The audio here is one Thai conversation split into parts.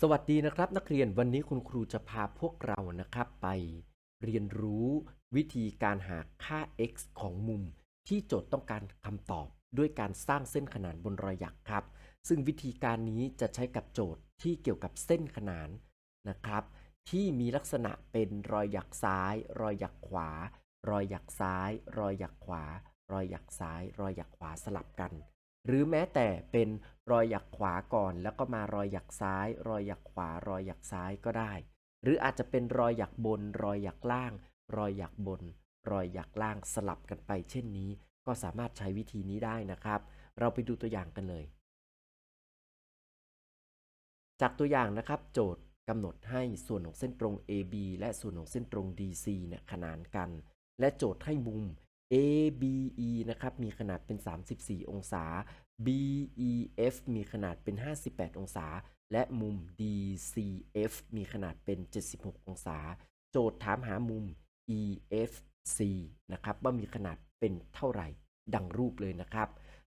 สวัสดีนะครับนักเรียนวันนี้คุณครูจะพาพวกเรานะครับไป เรียนรู้วิธีการหาค่า x ของมุม ที่โจทย์ต้องการคำตอบด้วยการสร้างเส้นขนานบนรอยหยักครับ ซึ่งวิธีการนี้จะใช้กับโจทย์ที่เกี่ยวกับเส้นขนานนะครับ ที่มีลักษณะเป็นรอยหยักซ้าย รอยหยักขวา รอยหยักซ้าย รอยหยักขวา รอยหยักซ้าย รอยหยักขวาสลับกัน หรือแม้แต่เป็นรอยหยักขวาก่อน แล้วก็มารอยหยักซ้าย รอยหยักขวา รอยหยักซ้ายก็ได้ หรืออาจจะเป็นรอยหยักบน รอยหยักล่าง รอยหยักบน รอยหยักล่างสลับกันไป เช่นนี้ ก็สามารถใช้วิธีนี้ได้นะครับ เราไปดูตัวอย่างกันเลย จากตัวอย่างนะครับ โจทย์กำหนดให้ส่วนของเส้นตรง AB และส่วนของเส้นตรง DC เนี่ยขนานกัน และโจทย์ให้มุม ABE นะครับ มีขนาดเป็น 34 องศา BEF มีขนาดเป็น 58 องศา และมุม DCF มีขนาดเป็น 76 องศา โจทย์ถามหามุม EFC นะครับ ว่ามีขนาดเป็นเท่าไหร่ดังรูปเลยนะครับ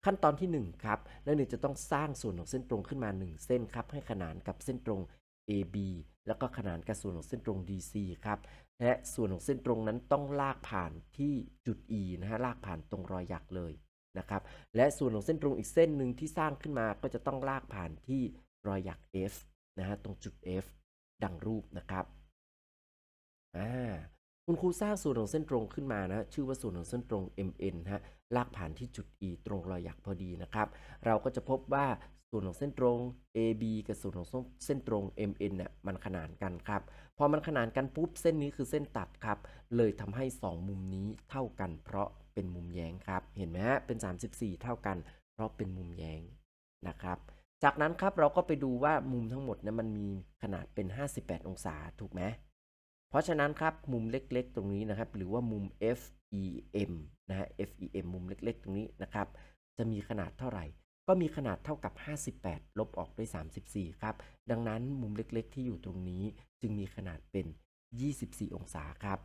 ขั้นตอนที่ 1 ครับนักเรียนจะต้องสร้างส่วนของเส้นตรงขึ้นมา 1 เส้นครับ ให้ขนานกับเส้นตรง AB แล้วก็ขนานกับส่วนของเส้นตรง DC ครับและส่วนของเส้นตรงนั้นต้องลากผ่านที่จุด E นะฮะลากผ่านตรงรอยหยักเลยนะครับและส่วนของเส้นตรงอีกเส้นหนึ่งที่สร้างขึ้นมาก็จะต้องลากผ่านที่รอยหยัก F นะฮะตรงจุด F ดังรูปนะครับอ่า คุณครูสร้างส่วนของเส้นตรงขึ้นมานะชื่อว่าส่วนของเส้นตรง MN ฮะลากผ่านที่จุด E ตรงรอยหยักพอดีนะครับ เราก็จะพบว่าส่วนของเส้นตรง AB กับส่วนของเส้นตรง MN เนี่ยมันขนานกันครับ พอมันขนานกันปุ๊บเส้นนี้คือเส้นตัดครับ เลยทำให้ 2 มุมนี้เท่ากัน เพราะเป็นมุมแย้งครับ เห็นไหมฮะเป็น 34 เท่ากัน เพราะเป็นมุมแย้งนะครับจากนั้นครับเราก็ไปดูว่ามุมทั้งหมดเนี่ยมันมีขนาดเป็น 58 องศาถูกไหม เพราะฉะนั้นครับมุมเล็กๆ ตรงนี้นะครับ หรือว่ามุม FEM นะฮะ FEM มุมเล็กๆ ตรงนี้นะครับ จะมีขนาดเท่าไหร่ ก็มีขนาดเท่ากับ 58 ลบออกด้วย 34 ครับ ดังนั้นมุมเล็กๆ ที่อยู่ตรงนี้จึงมีขนาดเป็น 24 องศาครับ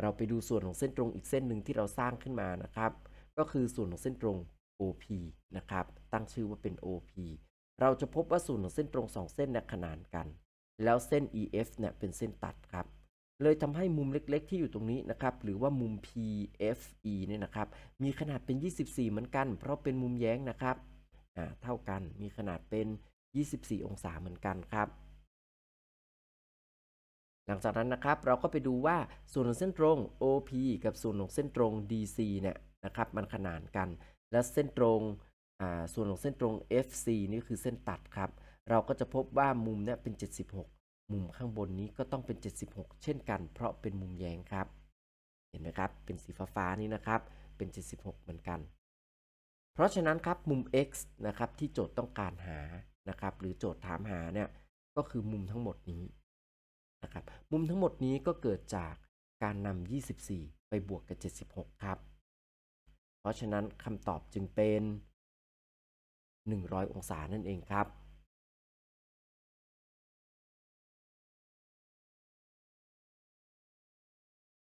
เราไปดูส่วนของเส้นตรงอีกเส้นหนึ่งที่เราสร้างขึ้นมานะครับ ก็คือส่วนของเส้นตรง OP นะครับ ตั้งชื่อว่าเป็น OP เราจะพบว่าส่วนของเส้นตรง 2 เส้นนี่ยขนานกัน แล้วเส้น EF เนี่ยเป็นเส้นตัดครับ เลยทำให้มุมเล็กๆ ที่อยู่ตรงนี้นะครับ หรือว่ามุม PFE เนี่ยนะครับ มีขนาดเป็น 24 เหมือนกัน เพราะเป็นมุมแย้งนะครับอ่าเท่ากัน มีขนาดเป็น 24 องศาเหมือนกันครับ หลังจากนั้นนะครับ เราก็ไปดูว่าส่วนของเส้นตรง OP กับส่วนของเส้นตรง DC เนี่ยนะครับ มันขนานกัน และเส้นตรงอ่าส่วนของเส้นตรง FC นี่คือเส้นตัดครับ เราก็จะพบว่ามุมนี่ยเป็น 76 มุมข้างบนนี้ก็ต้องเป็น 76 เช่นกัน เพราะเป็นมุมแย้งครับ เห็นไหมครับ เป็นสีฟ้าๆนี่นะครับ เป็น 76 เหมือนกัน เพราะฉะนั้นครับมุม x นะครับที่โจทย์ต้องการหานะครับ หรือโจทย์ถามหาเนี่ยก็คือมุมทั้งหมดนี้นะครับมุมทั้งหมดนี้ก็เกิดจากการนำ 24 ไปบวกกับ 76 ครับ เพราะฉะนั้นคำตอบจึงเป็น 100 องศานั่นเองครับ